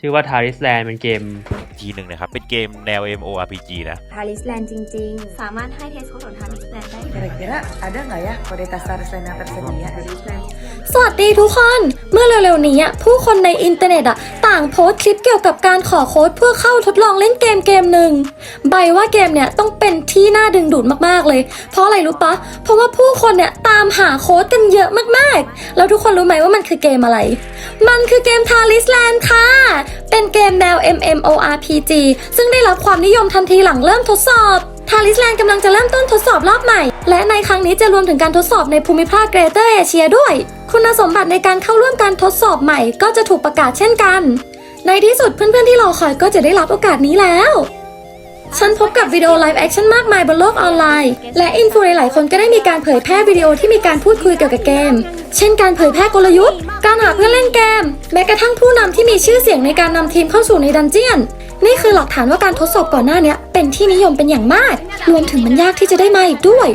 ชื่อว่า Taris Land เป็นเกม ทีหนึ่งนะครับ เป็นเกมแนว MMORPG นะ ทาริสแลนด์จริง สามารถให้เทสโค้ดของทาริสแลนด์ได้ Kira-kira ada nggak ya kualitas Tarzan yang tersedia? สวัสดีทุกคน เมื่อเร็วๆนี้อะผู้คนในอินเทอร์เน็ตอะ ต่างโพสต์คลิปเกี่ยวกับการขอโค้ดเพื่อเข้าทดลองเล่นเกมเกมหนึ่งใบว่าเกมเนี่ยต้องเป็นที่น่าดึงดูดมากๆเลย เพราะอะไรรู้ปะเพราะว่าผู้คนเนี่ยตามหาโค้ดกันเยอะมากๆ แล้วทุกคนรู้ไหมว่ามันคือเกมอะไร มันคือเกม t a l i s l a n ค่ะ เป็นเกมแนว MMORPG ซึ่งได้รับความนิยมทันทีหลังเริ่มทดสอบทาริสแลนด์กำลังจะเริ่มต้นทดสอบรอบใหม่ และในครั้งนี้จะรวมถึงการทดสอบในภูมิภาคเกรเตอร์เอเชียด้วย คุณสมบัติในการเข้าร่วมการทดสอบใหม่ก็จะถูกประกาศเช่นกัน ในที่สุดเพื่อนๆที่รอคอยก็จะได้รับโอกาสนี้แล้ว ฉันพบกับวิดีโอไลฟ์แอคชั่นมากมายบนโลกออนไลน์ และอินฟูหลายคนก็ได้มีการเผยแพร่วิดีโอที่มีการพูดคุยเกี่ยวกับเกม เช่นการเผยแพร่กลยุทธ์ การหาเพื่อนเล่นเกม แม้กระทั่งผู้นำที่มีชื่อเสียงในการนำทีมเข้าสู่ในดันเจียน นี่คือหลักฐานว่าการทดสอบก่อนหน้าเนี้ยเป็นที่นิยมเป็นอย่างมาก รวมถึงมันยากที่จะได้มาอีกด้วย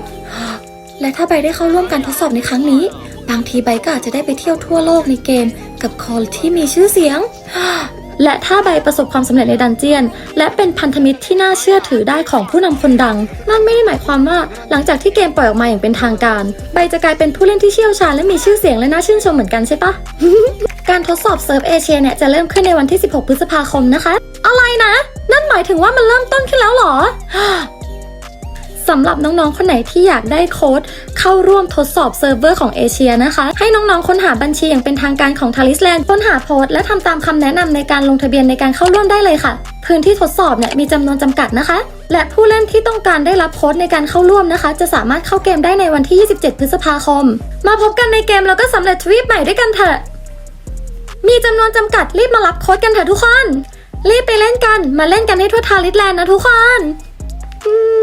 และถ้าใบได้เข้าร่วมการทดสอบในครั้งนี้ บางทีใบก็อาจจะได้ไปเที่ยวทั่วโลกในเกม กับคอลที่มีชื่อเสียง และถ้าใบประสบความสำเร็จในดันเจียน และเป็นพันธมิตรที่น่าเชื่อถือได้ของผู้นำคนดัง นั่นไม่ได้หมายความว่าหลังจากที่เกมปล่อยออกมาอย่างเป็นทางการ ใบจะกลายเป็นผู้เล่นที่เชี่ยวชาญและมีชื่อเสียงและน่าชื่นชมเหมือนกันใช่ปะการทดสอบเซิร์ฟเอเชียเนี่ยจะเริ่มขึ้นในวันที่ 16 พฤษภาคมนะคะ อะไรนะ นั่นหมายถึงว่ามันเริ่มต้นขึ้นแล้วหรอำหรับน้องๆ คนไหนที่อยากได้โค้ดเข้าร่วมทดสอบเซิร์ฟเวอร์ของเอเชียนะคะ ให้น้องๆ ค้นหาบัญชีอย่างเป็นทางการของ t a l i s l a n d ค้นหาโพสต์และทำตามคำแนะนำในการลงทะเบียนในการเข้าร่วมได้เลยค่ะ พื้นที่ทดสอบเนี่ยมีจำนวนจำกัดนะคะ และผู้เล่นที่ต้องการได้รับโค้ดในการเข้าร่วมนะคะ จะสามารถเข้าเกมได้ในวันที่ 27 พฤษภาคม มาพบกันในเกมแล้วก็สำเร็จทวีปใหม่ด้วยกันเถอะ มีจำนวนจำกัดรีบมารับโค้ดกันเถอะทุกคน รีบไปเล่นกัน มาเล่นกันให้ทั่วทาลิสแลนด์นะทุกคนอืม